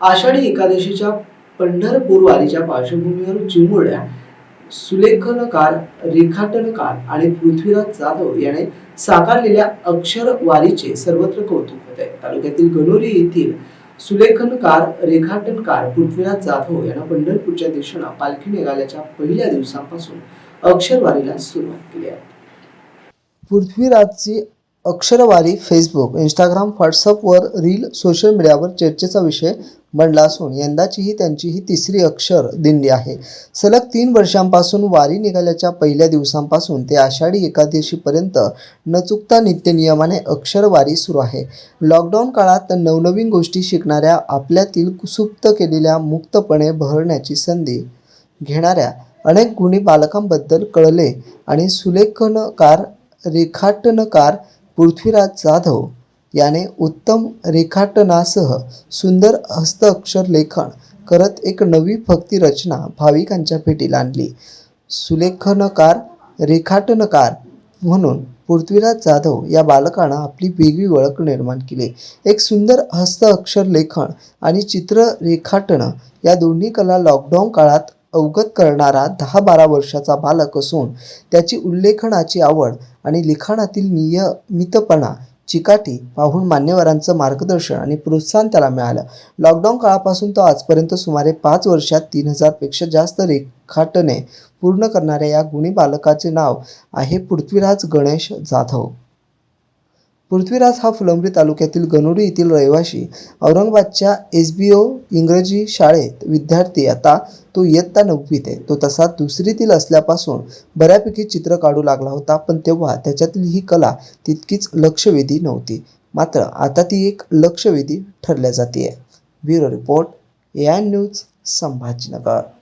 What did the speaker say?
आषाढी एकादशीच्या पंढरपूर वारीच्या पार्श्वभूमीवर चिमुरड्या सुलेखनकार रेखाटनकार आणि पृथ्वीराज जाधव याने साकारलेल्या अक्षर वारीचे सर्वत्र कौतुक होते. तालुक्यातील गणोरी येथील सुलेखनकार रेखाटनकार पृथ्वीराज जाधव यांना पंढरपूरच्या दिशेनं पालखी निघाल्याच्या पहिल्या दिवसापासून अक्षरवारीला सुरुवात केली आहे. पृथ्वीराजची अक्षरवारी फेसबुक इंस्टाग्राम व्हॉट्सअपवर रील सोशल मीडियावर चर्चेचा विषय बनला असून यंदाची ही त्यांची ही तिसरी अक्षर दिंडी आहे. सलग तीन वर्षांपासून वारी निघाल्याच्या पहिल्या दिवसांपासून ते आषाढी एकादशीपर्यंत न चुकता नित्यनियमाने अक्षरवारी सुरू आहे. लॉकडाऊन काळात नवनवीन गोष्टी शिकणाऱ्या आपल्यातील सुप्त केलेल्या मुक्तपणे बहरण्याची संधी घेणाऱ्या अनेक गुणी बालकांबद्दल कळले आणि सुलेखनकार रेखाटनकार पृथ्वीराज जाधव याने उत्तम रेखाटनासह सुंदर हस्तअक्षर लेखन करत एक नवी भक्ती रचना भाविकांच्या भेटीला आणली. सुलेखनकार रेखाटनकार म्हणून पृथ्वीराज जाधव या बालकानं आपली वेगळी ओळख निर्माण केली. एक सुंदर हस्तअक्षर लेखन आणि चित्र रेखाटनं या दोन्ही कला लॉकडाऊन काळात अवगत करणारा दहा बारा वर्षाचा बालक असून त्याची उल्लेखनाची आवड आणि लिखाणातील नियमितपणा चिकाटी पाहून मान्यवरांचं मार्गदर्शन आणि प्रोत्साहन त्याला मिळालं. लॉकडाऊन काळापासून तो आजपर्यंत सुमारे पाच वर्षात तीन हजारपेक्षा जास्त रेखाटने पूर्ण करणाऱ्या या गुणी बालकाचे नाव आहे पृथ्वीराज गणेश जाधव. पृथ्वीराज हा फुलंब्री तालुक्यातील गणोरी येथील रहिवासी औरंगाबादच्या एस बी ओ इंग्रजी शाळेत विद्यार्थी आता तो इयत्ता नववीत आहे. तो तसा दुसरीतील असल्यापासून बऱ्यापैकी चित्र काढू लागला होता पण तेव्हा त्याच्यातील ही कला तितकीच लक्षवेधी नव्हती. मात्र आता ती एक लक्षवेधी ठरल्या जाते bureau report A I news Sambhajinagar.